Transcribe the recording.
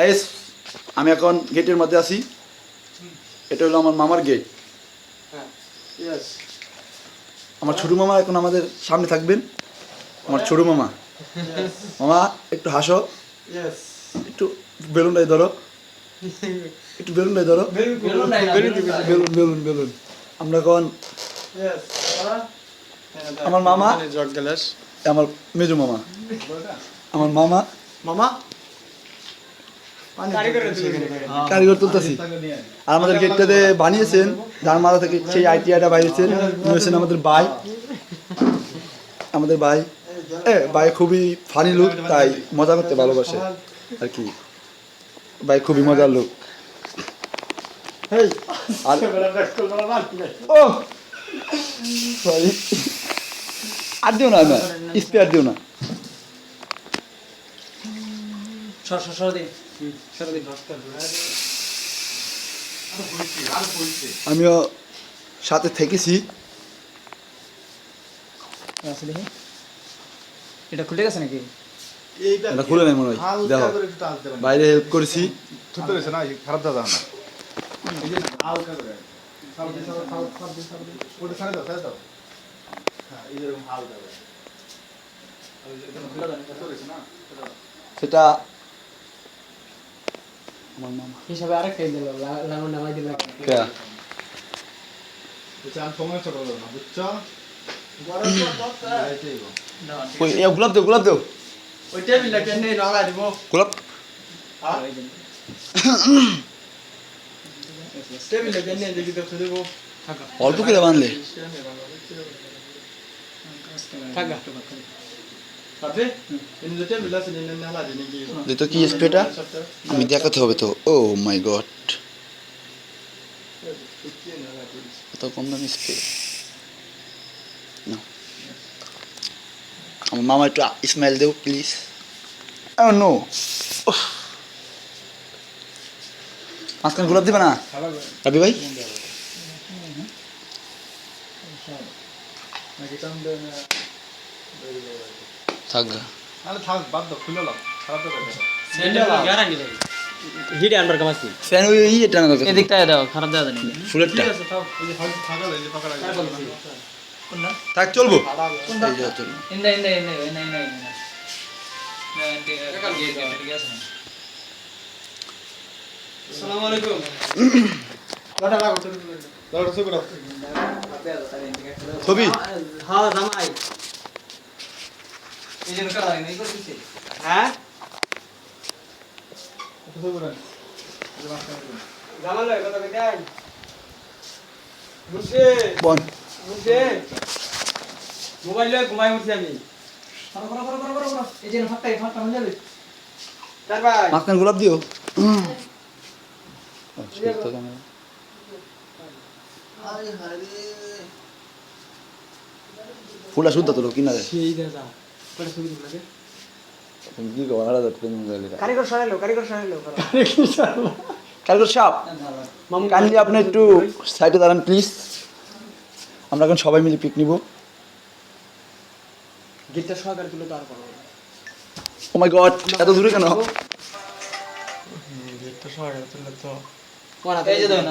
Guys, আমি এখন গেটের মধ্যে আছি। এটা হলো আমার মামার গেট আমার ছোট মামা এখন আমাদের সামনে থাকবেন। আমার ছোট মামা। মামা একটু হাসো। ইয়েস একটু বেলুনটাই ধরো। একটু বেলুনটাই ধরো। বেলুন নাই বেলুন বেলুন বেলুন বেলুন। আমরা এখন আমার মামা। আমার মেজো মামা। আমার মামা। মামা? কারিগর। কারিগর তুলতেছি। আর আমাদের গেটটাতে বানিয়েছেন যার মাথা থেকে সেই আইটিআইটা বাইরেছেন উনি হচ্ছেন আমাদের ভাই। আমাদের ভাই এ ভাই খুবই ফানি লুক তাই মজা করতে ভালোবাসে আর কি। ভাই খুবই মজার লোক আর ও! সরি আর দিও না না স্পেয়ার দিও না। সর সর সর দিন। সর দিন। আমিও সাথে থেকেছি। আসলে এটা খুলে গেছে নাকি? এটা খুলে নেই মনে হয়। দেখো বাইরে হেল্প করেছি। না খারাপ দাদা হালকা করে। ওটা ছাড়ে দাও ছাড়ে দাও। হ্যাঁ হালকা করে। না সেটা আমার মামা। হিসাবে আরেকটাই দিল লাঙন নামাই দিল কে? গোলাপ দেও গোলাপ দেও গোলাপ। খুলে অল্প করে বানলে। থাকা। তো কি স্প্রেটা আমি দেখাতে হবে তো ও মাই গড এত কম দামি স্প্রে আমার মামা একটু স্মেল দেও প্লিজ ও নো মাঝখানে গোলাপ দিবে না রাবি ভাই থাক। নাহলে থাক বাদ দাও খুলে লাও খারাপ হিটে আনবার কামাচ্ছি ফ্যান ওই ইয়ে টানা ছিল। এদিকটায় দাও খারাপ দেওয়া জানি ফুলেরটা ঠিক আছে থাক এই যে ফাঁকা ফাঁকা এই যে ফাঁকা থাক চলবো ফাড়া চলবো ইন্দা ইন্দা ইন্দা ইন্দা ইন্দা ইন্দা আসসালামু আলাইকুম লটা লাগো লটা সব রাখ ছবি হ্যাঁ জামাই এই জন্য কারা নাই করতেছি হ্যাঁ? মোবাইল লয়ে ঘুমাই উঠছি আমি। মাঝখানে গোলাপ দিও। ক্যামেরা। ফুলটা শুদ্ধ তোলো কিনা যায় সেই দাদা কটা ছবি তুলে লাগে তুমি কি করো আলাদা কারিগর সরাইলো কারিগর সরাইলো কালকে সাপ কাইন্ডলি আপনি একটু সাইডে দাঁড়ান প্লিজ আমরা এখন সবাই মিলে পিক নিব। গিটার সহকারে তুলে তো আর করো ও মাই গড এত দূরে কেন? এই যে দেখুন